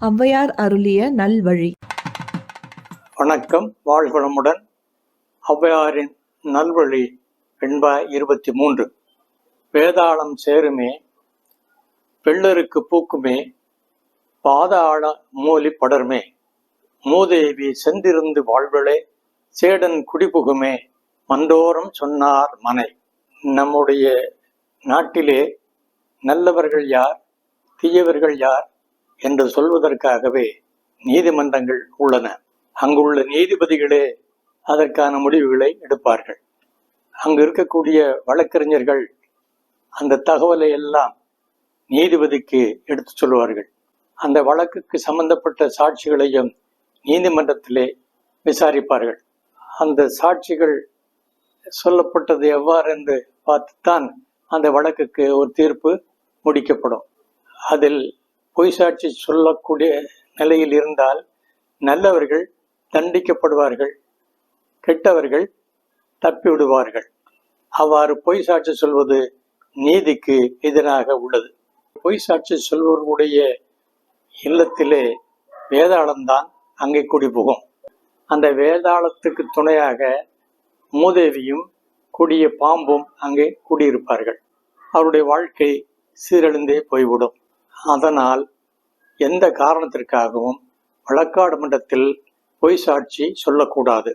ஔவையார் அருளிய நல்வழி. வணக்கம். வாழ்குளமுடன். ஔவையாரின் நல்வழி வெண்பாய் இருபத்தி மூன்று வேதாளம் சேருமே. வெள்ளருக்கு பூக்குமே. பாதாள மூலி படர்மே. மூதேவி செந்திருந்து வாழ்வளே. சேடன் குடிபுகுமே. மந்தோரம் சொன்னார் மனை. நம்முடைய நாட்டிலே நல்லவர்கள் யார்? தீயவர்கள் யார்? என்று சொல்வதற்காகவே நீதிமன்றங்கள் உள்ளன. அங்குள்ள நீதிபதிகளே அதற்கான முடிவுகளை எடுப்பார்கள். அங்கு இருக்கக்கூடிய வழக்கறிஞர்கள் அந்த தகவலை எல்லாம் நீதிபதிக்கு எடுத்து சொல்வார்கள் அந்த வழக்குக்கு சம்பந்தப்பட்ட சாட்சிகளையும் நீதிமன்றத்திலே விசாரிப்பார்கள். அந்த சாட்சிகள் சொல்லப்பட்டது எவ்வாறு என்று பார்த்துத்தான் அந்த வழக்குக்கு ஒரு தீர்ப்பு முடிக்கப்படும். அதில் பொய் சாட்சி சொல்லக்கூடிய நிலையில் இருந்தால் நல்லவர்கள் தண்டிக்கப்படுவார்கள் கெட்டவர்கள் தப்பி விடுவார்கள் அவ்வாறு பொய் சாட்சி சொல்வது நீதிக்கு எதிராக உள்ளது. பொய் சாட்சி சொல்பவர்களுடைய இல்லத்திலே வேதாளம்தான் அங்கே குடிபுகும் அந்த வேதாளத்துக்கு துணையாக மூதேவியும் கொடிய பாம்பும் அங்கே குடியிருப்பார்கள். அவருடைய வாழ்க்கை சீரழிந்தே போய்விடும். அதனால் எந்த காரணத்திற்காகவும் வழக்காடு மன்றத்தில் பொய் சாட்சி சொல்லக்கூடாது.